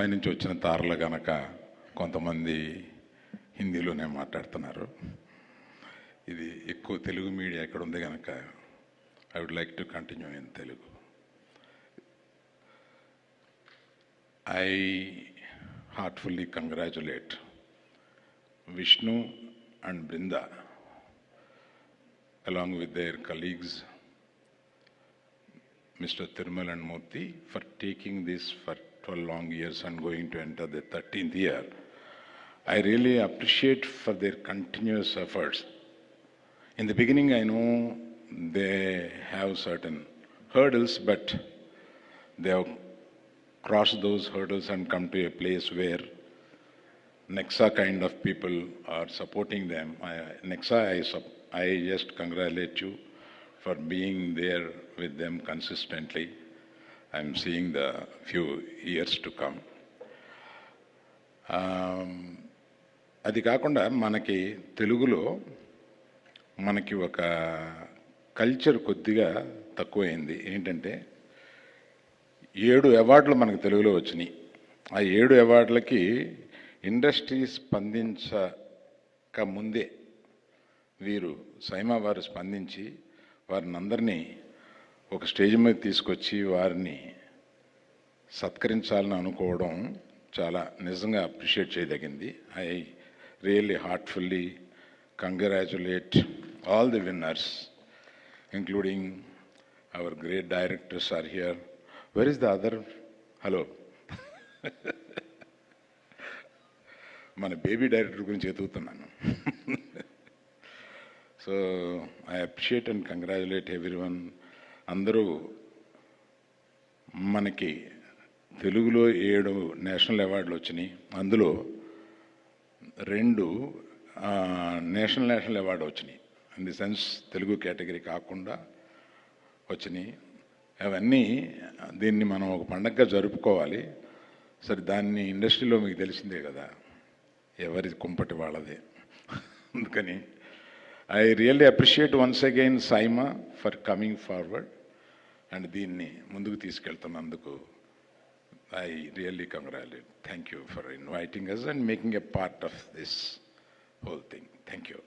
ముంబై నుంచి వచ్చిన తారలు గనక కొంతమంది హిందీలోనే మాట్లాడుతున్నారు ఇది ఎక్కువ తెలుగు మీడియా ఇక్కడ ఉంది కనుక I would like to continue in Telugu I heartfully congratulate Vishnu and Brinda along with their colleagues, Mr. Thirmal and Murthy, for taking this for 12 long years and going to enter the 13th year. I really appreciate for their continuous efforts. In the beginning, I know they have certain hurdles, but they have crossed those hurdles and come to a place where Nexa kind of people are supporting them. I, Nexa, I, I just congratulate you for being there with them consistently. I'm seeing the few years to come. Um, అది కాకుండా మనకి తెలుగులో మనకి ఒక culture కొద్దిగా తక్కువైంది ఏంటంటే ఏడు అవార్డులు మనకు తెలుగులో వచ్చినాయి ఆ ఏడు అవార్డులకి ఇండస్ట్రీ స్పందించక ముందే వీరు సైమా వారు స్పందించి వారిని అందరినీ ఒక స్టేజ్ మీద తీసుకొచ్చి వారిని సత్కరించాలని అనుకోవడం చాలా నిజంగా appreciate చేయదగింది. I really heartfully congratulate all the winners including our great directors are here. Where is the other hello మన బేబీ డైరెక్టర్ గురించి ఎదుగుతున్నాను. So I appreciate and congratulate everyone అందరూ మనకి తెలుగులో ఏడు నేషనల్ అవార్డులు వచ్చినాయి. అందులో రెండు నేషనల్ నేషనల్ అవార్డు వచ్చినాయి. In the sense Telugu category కాకుండా వచ్చినాయి. అవన్నీ దీన్ని మనం ఒక పండగగా జరుపుకోవాలి. సరే దాన్ని ఇండస్ట్రీలో మీకు తెలిసిందే కదా ఎవరి కుంపటి వాళ్ళదే. అందుకని I really appreciate once again SIIMA for coming forward. And దీన్ని ముందుకు తీసుకెళ్తున్నందుకు I really congratulate thank you for inviting us and making a part of this whole thing thank you